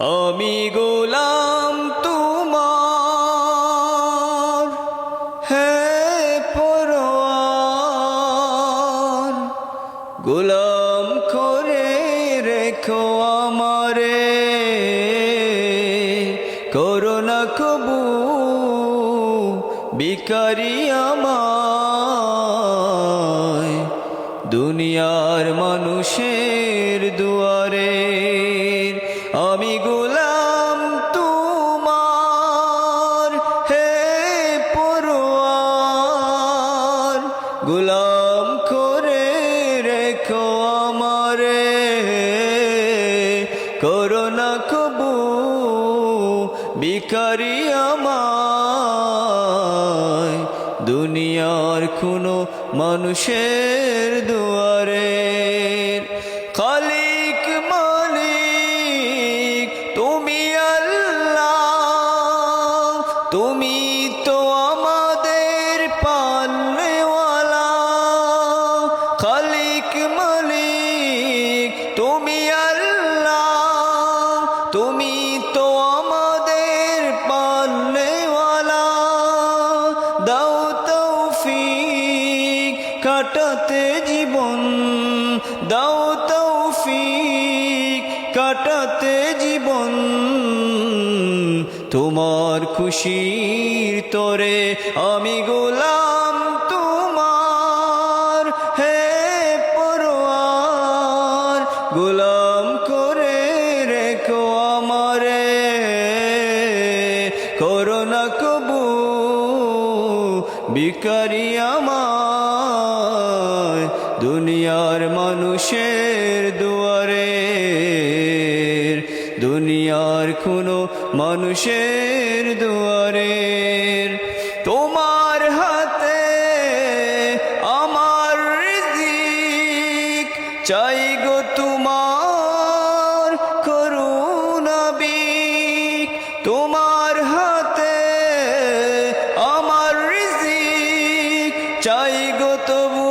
আমি গোলাম তোমার, হে পরোয়ার, গোলাম করে রেখো আমারে করোনা কবু বিকারি আমায়, দুনিয়ার মানুষের দুয়ারে। আমি গোলাম তোমার, হে পরোয়ার। গোলাম করে রেখো আমারে করোনা কবু বিকারি আমায়। দুনিয়ার কোনো মানুষের দুয়ারে আল্লাহ, তুমি তো আমাদের পালনেওয়ালা। খালিক মালিক, তুমি আল্লাহ, তুমি তো আমাদের পালনেওয়ালা। দাও তৌফিক, কাটাতে জীবন। কাটাতে জীবন, তোমার খুশির তরে আমি গোলাম তোমার। হে পরোয়ার, গোলাম করে রেখো আমারে। করোনা কবু বিকারি আমায়। দুনিয়ার মানুষের দুয়ারে কোনো মানুষের দুয়ারে। তোমার হাতে আমার রিজিক, চাই গো তোমার করুণা বিক। তোমার হাতে আমার রিজিক, চাই গো তবু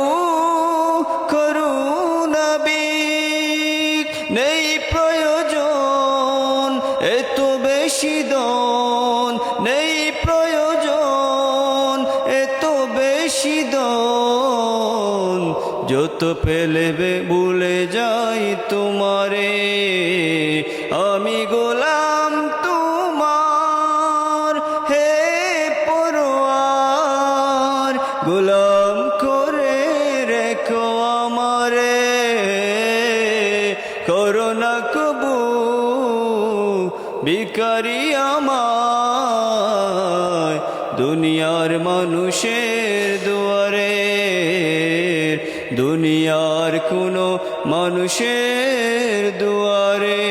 করুণা বিক। নেই প্রয়োজন যত পেলেবে ভুলে যাই তোমারে, আমি গোলাম তোমার, হে পরোয়ার, গোলাম করে রেখো আমারে, করোনা কবু বিকারি আমায় দুনিয়ার মানুষের দুয়ারে দুনিয়ার কোনো মানুষের দুয়ারে।